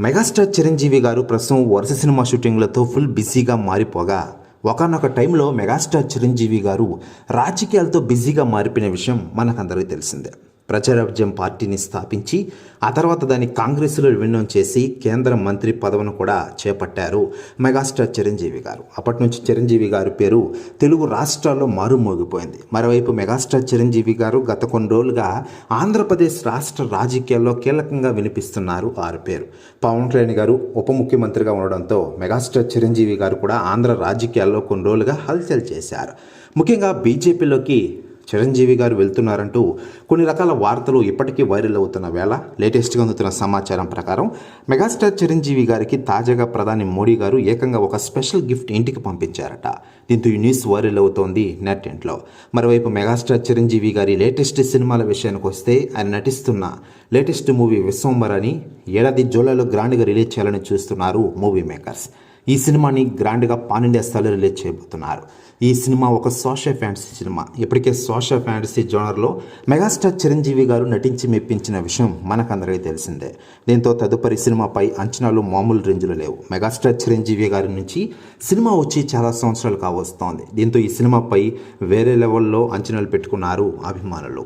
Megastar Chiranjeevi గారు ప్రస్తుతం వరుస సినిమా షూటింగ్లతో ఫుల్ బిజీగా మారిపోగా ఒకనొక టైంలో మెగాస్టార్ చిరంజీవి గారు రాజకీయాలతో బిజీగా మారిపోయిన విషయం మనకందరికీ తెలిసిందే. ప్రజారాజ్యం పార్టీని స్థాపించి ఆ తర్వాత దాన్ని కాంగ్రెస్లో విలీనం చేసి కేంద్ర మంత్రి పదవిని కూడా చేపట్టారు మెగాస్టార్ చిరంజీవి గారు. అప్పటి నుంచి చిరంజీవి గారి పేరు తెలుగు రాష్ట్రాల్లో మారుమోగిపోయింది. మరోవైపు మెగాస్టార్ చిరంజీవి గారు గత కొన్ని రోజులుగా ఆంధ్రప్రదేశ్ రాష్ట్ర రాజకీయాల్లో కీలకంగా వినిపిస్తున్నారు వారి పేరు. పవన్ కళ్యాణ్ గారు ఉప ముఖ్యమంత్రిగా ఉండడంతో మెగాస్టార్ చిరంజీవి గారు కూడా ఆంధ్ర రాజకీయాల్లో కొన్ని రోజులుగా హల్చల్ చేశారు. ముఖ్యంగా బీజేపీలోకి చిరంజీవి గారు వెళ్తున్నారంటూ కొన్ని రకాల వార్తలు ఇప్పటికీ వైరల్ అవుతున్న వేళ లేటెస్ట్గా అందుతున్న సమాచారం ప్రకారం మెగాస్టార్ చిరంజీవి గారికి తాజాగా ప్రధాని మోడీ గారు ఏకంగా ఒక స్పెషల్ గిఫ్ట్ ఇంటికి పంపించారట. దీంతో ఈ న్యూస్ వైరల్ అవుతోంది నెట్ ఇంట్లో. మరోవైపు మెగాస్టార్ చిరంజీవి గారి లేటెస్ట్ సినిమాల విషయానికి వస్తే ఆయన నటిస్తున్న లేటెస్ట్ మూవీ విశ్వంబరాని ఏడాది జూలైలో గ్రాండ్గా రిలీజ్ చేయాలని చూస్తున్నారు మూవీ మేకర్స్. ఈ సినిమాని గ్రాండ్గా పాన్ ఇండియా స్థాయిలో రిలీజ్ చేయబోతున్నారు. ఈ సినిమా ఒక సోషల్ ఫ్యాంటసీ సినిమా. ఇప్పటికే సోషల్ ఫ్యాంటసీ జోనర్లో మెగాస్టార్ చిరంజీవి గారు నటించి మెప్పించిన విషయం మనకందరికీ తెలిసిందే. దీంతో తదుపరి సినిమాపై అంచనాలు మామూలు రేంజ్లో లేవు. మెగాస్టార్ చిరంజీవి గారి నుంచి సినిమా వచ్చి చాలా సంవత్సరాలు కావస్తోంది. దీంతో ఈ సినిమాపై వేరే లెవెల్లో అంచనాలు పెట్టుకున్నారు అభిమానులు.